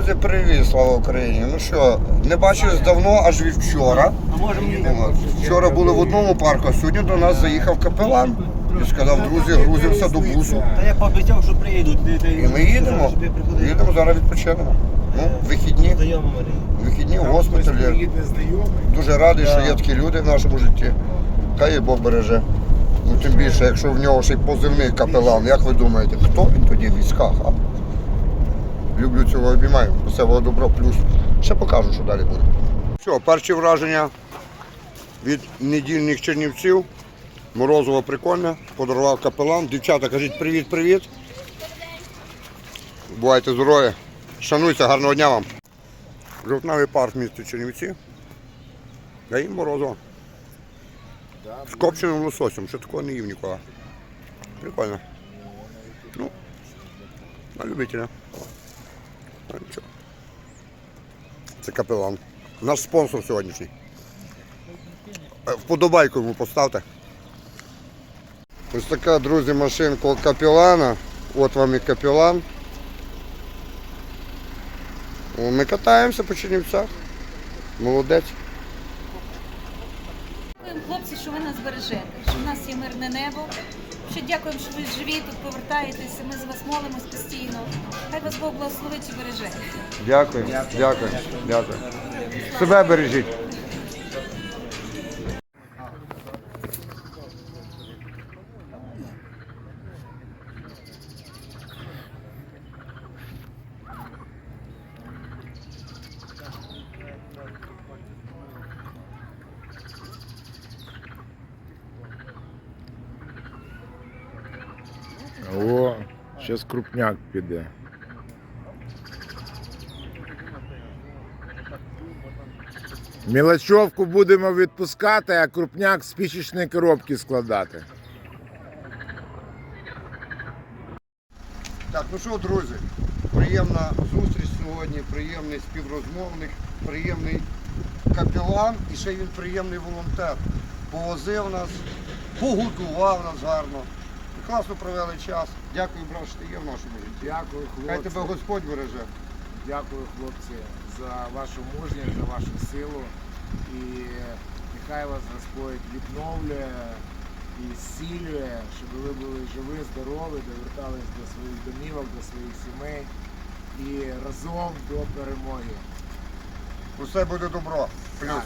Друзі, привіт, слава Україні. Ну що, не бачив давно, аж від вчора. От. Вчора були в одному парку, а сьогодні до нас заїхав капелан і сказав, друзі, грузимося до бусу. Та я пообіцяв, що приїдуть. І ми їдемо. Їдемо зараз відпочинемо. Ну, вихідні, вихідні в госпіталі. Дуже радий, що є такі люди в нашому житті. Хай Бог береже. Ну тим більше, якщо в нього ще й позивний капелан, як ви думаєте, хто він тоді в військах? А? Люблю цього обіймаю. Всього добро плюс. Ще покажу, що далі буде. Все, перші враження від недільних чернівців. Морозово прикольне, подарував капелан. Дівчата, кажіть привіт-привіт. Бувайте здорові. Шануйся, гарного дня вам. Жовтневий парк місто Чернівці. Я їм морозиво. З копченим лососем, що такого не їв ніколи. Прикольно. Ну, на любителя. Ну, нічого. Це капелан. Наш спонсор сьогоднішній. Е, Вподобайку йому поставте. Ось така, друзі, машинка капелана. От вам і капелан. Ми катаємося по Чернівцях. Молодець. Хлопці, що ви нас бережете, що в нас є мирне небо. Ще дякуємо, що ви живі, тут повертаєтеся. Ми за вас молимось постійно. Хай вас Бог благословить і береже. Дякую, дякую, дякую. Себе бережіть. Зараз крупняк піде. Мілочовку будемо відпускати, а крупняк з пічечної коробки складати. Так, ну що, друзі, приємна зустріч сьогодні, приємний співрозмовник, приємний капелан і ще він приємний волонтер. Повозив нас, погодував нас гарно. Класно провели час. Дякую, брат, що ти є в нашому житті. Дякую, Хай тебе. Господь береже. Дякую, хлопці, за вашу мужність, за вашу силу. І нехай вас Господь відновлює і зцілює, щоб ви були живі, здорові, довертались до своїх домівок, до своїх сімей і разом до перемоги. Усе буде добро. Плюс. Так.